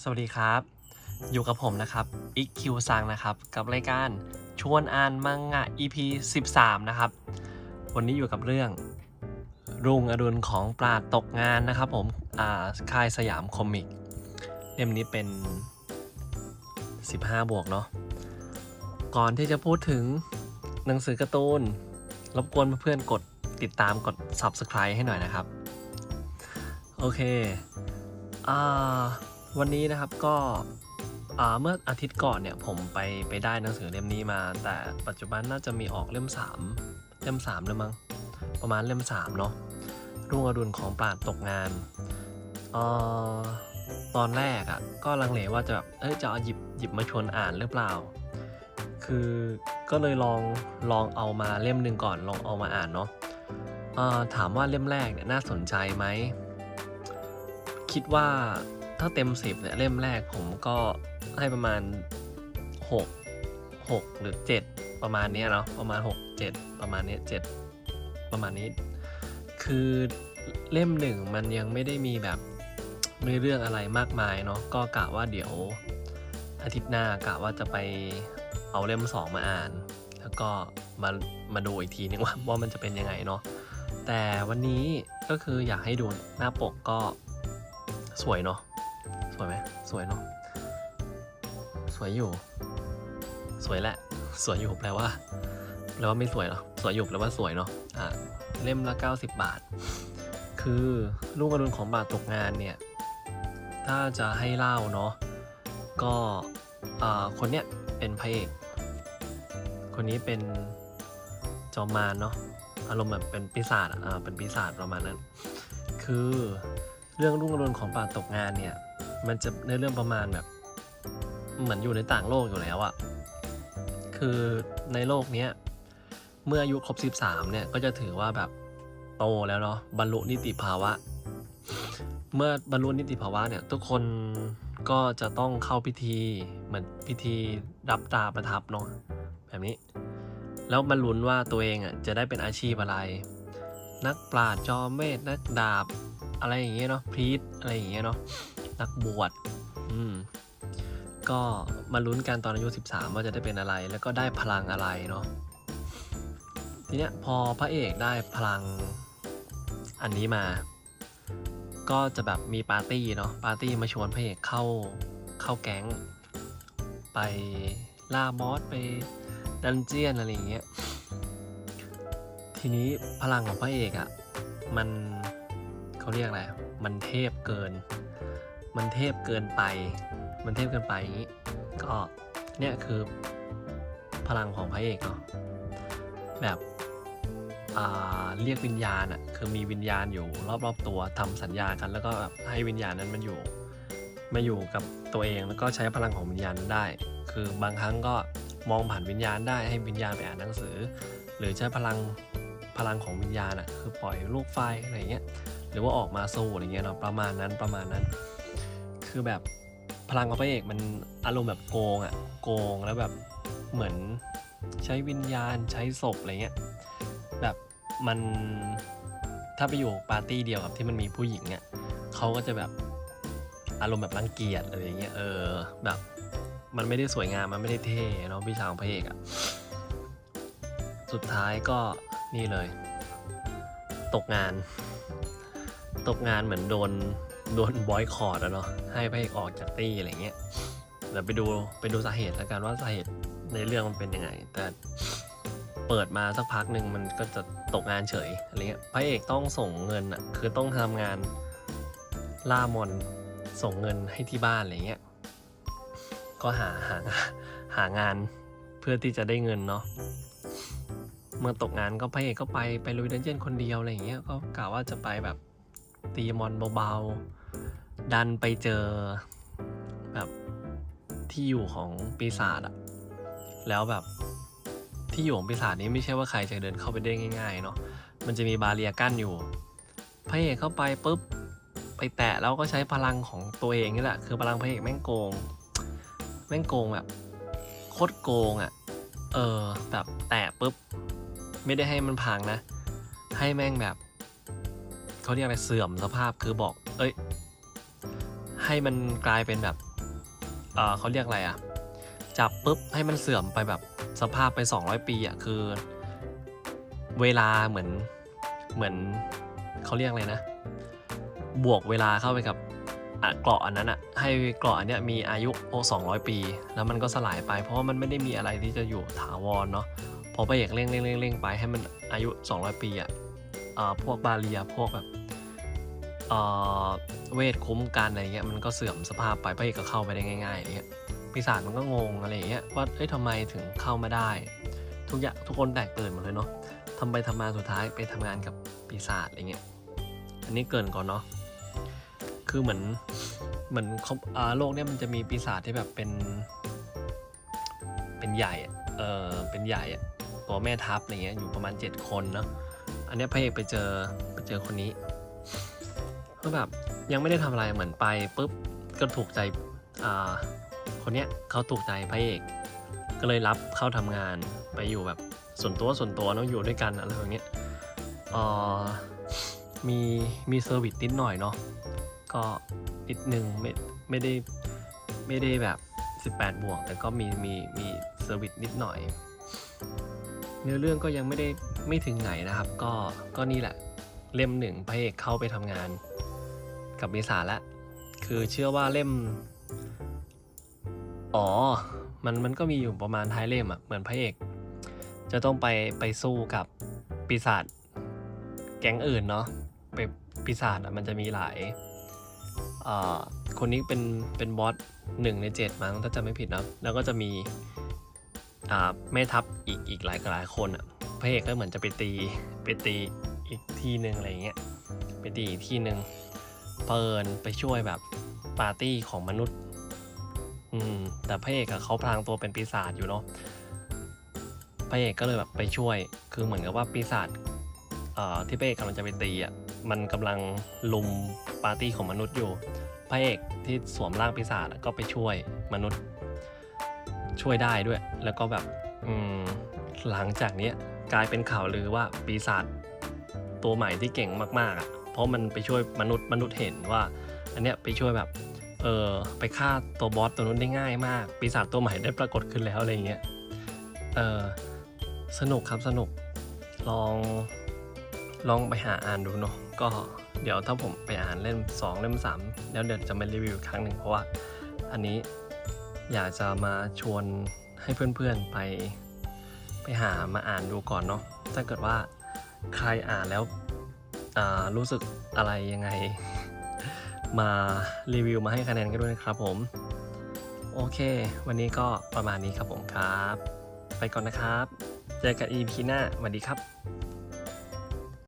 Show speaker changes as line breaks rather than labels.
สวัสดีครับ อยู่กับผมนะครับอีกคิวซังนะครับ กับรายการชวนอ่านมังงะ EP 13 นะครับ วันนี้อยู่กับเรื่อง รุ่งอรุณของปราดตกงานนะครับผมอ่าค่ายสยามคอมิกเล่มนี้เป็น 15 บวกเนาะก่อนที่จะพูดถึงหนังสือการ์ตูน รบกวนเพื่อนกดติดตามกด Subscribe ให้หน่อยนะครับ โอเคอ่า วันนี้นะครับก็เมื่ออาทิตย์ก่อนเนี่ยผมไปไปได้หนังสือเล่มนี้มา แต่ปัจจุบันน่าจะมีออกเล่ม 3 เล่ม3แล้วมั้งประมาณเล่ม3เนาะรุ่งอรุณของปราดตกงานออตอนแรกอะ่ะก็ลังเลว่าจะแบบเอ้ยจะเอาหยิบหยิบมาชวนอ่านหรือเปล่า คือก็เลยลองลองเอามาเล่มหนึ่งก่อนลองเอามาอ่านเนาะถามว่าเล่มแรกเนี่ยน่าสนใจไหมคิดว่า ถ้าเต็ม 10เนี่ยเล่มแรกผมก็ให้ประมาณ 6 6 หรือ 7 ประมาณนี้เนาะประมาณ 6 7 ประมาณนี้ย7ประมาณนี้ คือเล่มหนึ่งมันยังไม่ได้มีแบบไม่เรื่องอะไรมากมายเนาะก็กะว่าเดี๋ยวอาทิตย์หน้ากะว่าจะไปเอาเล่ม 2 มาอ่าน แล้วก็มามาดูอีกทีนึงว่าว่ามันจะเป็นยังไงเนาะแต่วันนี้ก็คืออยากให้ดูหน้าปกก็สวยเนาะ วยไหมสวยเนาะสวยอยู่ สวยแหละ สวยอยู่แปลว่าแปลว่าไม่สวยเนาะสวยอยู่แปลว่าสวยเนาะอ่าเล่มละ 90 บาท คือลูกอรุณของบาทตกงานเนี่ยถ้าจะให้เล่าเนาะก็อ่าคนเนี้ยเป็นพระเอก คนนี้เป็นจอมมารเนาะอารมณ์แบบเป็นปีศาจอะอ่าเป็นปีศาจประมาณนั้น คือเรื่องรุ่งอรุณของป่าตกงานเนี่ย มันจะในเรื่องประมาณแบบ เหมือนอยู่ในต่างโลกอยู่แล้วอะคือในโลกเนี้ยเมื่ออายุครบ 13 เนี่ยก็จะถือว่าแบบโตแล้วเนาะบรรลุนิติภาวะ เมื่อบรรลุนิติภาวะเนี่ยทุกคนก็จะต้องเข้าพิธีเหมือนพิธีรับตาประทับเนาะแบบนี้ แล้วมาลุ้นว่าตัวเองอะจะได้เป็นอาชีพอะไร นักปราชญ์จอมเวทนักดาบอะไรอย่างเงี้ยเนาะพรีตอะไรอย่างเงี้ยเนาะ นักบวชอืมก็มาลุ้นกันตอนอายุ 13 ว่าจะได้เป็นอะไร แล้วก็ได้พลังอะไรเนาะทีเนี้ยพอพระเอกได้พลังอันนี้มา ก็จะแบบมีปาร์ตี้เนาะปาร์ตี้มาชวนพระเอกเข้าเข้าแก๊ง ไปล่าบอสไปดันเจียนอะไรอย่างเงี้ยทีนี้พลังของพระเอกอะ่ะมันเขาเรียกอะไรมันเทพเกิน มันเทพเกินไป มันเทพเกินไปอย่างนี้ ก็เนี่ยคือพลังของพระเอกเนาะแบบเรียกวิญญาณอะคือมีวิญญาณอยู่รอบๆตัวทำสัญญากัน แล้วก็แบบให้วิญญาณนั้นมันอยู่มาอยู่กับตัวเองแล้วก็ใช้พลังของวิญญาณนั้นได้ คือบางครั้งก็มองผ่านวิญญาณได้ให้วิญญาณไปอ่านหนังสือ หรือใช้พลังพลังของวิญญาณอะคือปล่อยลูกไฟอะไรเงี้ยหรือว่าออกมาสู้อะไรเงี้ยเนาะประมาณนั้นประมาณนั้น คือแบบพลังของพระเอกมันอารมณ์แบบโกงอะโกงแล้วแบบเหมือนใช้วิญญาณใช้ศพอะไรเงี้ยแบบมันถ้าไปอยู่ปาร์ตี้เดียวกับที่มันมีผู้หญิงเนี่ยเขาก็จะแบบอารมณ์แบบรังเกียจอะไรเงี้ยเออแบบมันไม่ได้สวยงามมันไม่ได้เท่เนาะวิชาของพระเอกอะสุดท้ายก็นี่เลย ตกงาน ตกงานเหมือนโดน โดนบอยคอร์ดอะเนาะให้พระเอกออกจากตี้อะไรเงี้ยเดี๋ยวไปดูไปดูสาเหตุแล้วกันว่าสาเหตุในเรื่องมันเป็นยังไง แต่เปิดมาสักพักหนึ่งมันก็จะตกงานเฉยอะไรเงี้ยพระเอกต้องส่งเงินอะคือต้องทำงานล่ามอนส่งเงินให้ที่บ้านอะไรเงี้ยก็หาหาหางานเพื่อที่จะได้เงินเนาะเมื่อตกงานก็พระเอกก็ไปไปลุยดันเจียนคนเดียวอะไรเงี้ยก็กะว่าจะไปแบบ ตีมอนเบาๆ ดันไปเจอแบบที่อยู่ของปีศาจอะแล้วแบบที่อยู่ของปีศาจนี้ไม่ใช่ว่าใครจะเดินเข้าไปได้ง่ายๆเนาะ มันจะมีบาเรียกั้นอยู่ พระเอกเข้าไปปุ๊บไปแตะแล้วก็ใช้พลังของตัวเองนี่แหละ คือพลังพระเอกแม่งโกง แม่งโกงแบบโคตรโกงอะ่ะ เออแบบแตะปุ๊บ ไม่ได้ให้มันพังนะ ให้แม่งแบบ เขาเรียกอะไรเสื่อมสภาพคือบอก เอ้ย ให้มันกลายเป็นแบบเออเขาเรียกอะไรอะจับปุ๊บให้มันเสื่อมไปแบบสภาพไป 200 ปีอะคือ เวลาเหมือนเหมือนเขาเรียกอะไรนะ บวกเวลาเข้าไปกับเกราะอันนั้นอะให้เกราะอันเนี้ยมีอายุโอ200 ปี แล้วมันก็สลายไปเพราะว่ามันไม่ได้มีอะไรที่จะอยู่ถาวรเนาะพอไปเอกเร่งเร่งเร่งเร่งไปให้มันอายุ 200 ปีอะอ่า พวกบาเรียพวกแบบเวทคุ้มกันอะไรเงี้ยมันก็เสื่อมสภาพไปพระเอกก็เข้าไปได้ง่ายๆอะไรเงี้ยปีศาจมันก็งงอะไรเงี้ยว่าเอ้ยทำไมถึงเข้ามาได้ ทุกอย่างทุกคนแตกตื่นหมดเลยเนาะทำไปทำมาสุดท้ายไปทำงานกับปีศาจอะไรเงี้ยอันนี้เกินก่อนเนาะคือเหมือนเหมือนอโลกเนี้ยมันจะมีปีศาจที่แบบเป็น เป็นใหญ่เออเป็นใหญ่ตัวแม่ทัพอะไรเงี้ยอยู่ประมาณ 7 คนเนาะ อันนี้พระเอกไปเจอไปเจอคนนี้ก็แบบยังไม่ได้ทำอะไรเหมือนไปปุ๊บก็ถูกใจอ่าคนเนี้ยเขาถูกใจพระเอก ก็เลยรับเข้าทำงานไปอยู่แบบส่วนตัวส่วนตัวเนาะอยู่ด้วยกันอะไรแบบเนี้ยอ่อมีมีเซอร์วิสนิดหน่อยเนาะก็นิดนึงไม่ไม่ได้ไม่ได้แบบ 18 บวก แต่ก็มีมีมีเซอร์วิสนิดหน่อย เนื้อเรื่องก็ยังไม่ได้ไม่ถึงไหนนะครับ ก็ก็นี่แหละ เล่มหนึ่งพระเอกเข้าไปทำงาน กับมิสาแล้วคือเชื่อว่าเล่ม อ๋อ มันมันก็มีอยู่ประมาณท้ายเล่มอะเหมือนพระเอก จะต้องไปไปสู้กับปีศาจแก๊งอื่นเนาะไปปีศาจอะมันจะมีหลายอ่าคนนี้เป็นเป็นบอสหนึ่งในเจ็ดมั้งถ้าจำไม่ผิดนะแล้วก็จะมี แม่ทัพอีกอีกหลายหลายคนอะพระเอกก็เหมือนจะไปตีไปตีอีกที่หนึ่งอะไรเงี้ยไปตีอีกที่หนึ่งเปินไปช่วยแบบปาร์ตี้ของมนุษย์ อืม แต่พระเอกอะเขาพลางตัวเป็นปีศาจอยู่เนาะพระเอกก็เลยแบบไปช่วย คือเหมือนกับว่าปีศาจที่พระเอกกำลังจะไปตีอะ มันกำลังลุมปาร์ตี้ของมนุษย์อยู่ พระเอกที่สวมร่างปีศาจก็ไปช่วยมนุษย์ ช่วยได้ด้วย แล้วก็แบบอืมหลังจากเนี้ยกลายเป็นข่าวลือว่าปีศาจตัวใหม่ที่เก่งมากๆอะเพราะมันไปช่วยมนุษย์มนุษย์เห็นว่า อันเนี้ยไปช่วยแบบเออไปฆ่าตัวบอสตัวนู้นได้ง่ายมาก ปีศาจตัวใหม่ได้ปรากฏขึ้นแล้วอะไรเงี้ยเออสนุกครับสนุกลองลองไปหาอ่านดูเนาะก็เดี๋ยวถ้าผมไปอ่านเล่ม 2 เล่ม 3 แล้วเดี๋ยวจะมารีวิวครั้งหนึ่งเพราะว่าอันนี้ อยากจะมาชวนให้เพื่อนๆไปไปหามาอ่านดูก่อนเนาะถ้าเกิดว่าใครอ่านแล้วอ่ารู้สึกอะไรยังไง มารีวิวมาให้คะแนนกันด้วยนะครับผม โอเค วันนี้ก็ประมาณนี้ครับผมครับ ไปก่อนนะครับ เจอกัน EP หน้าสวัสดีครับ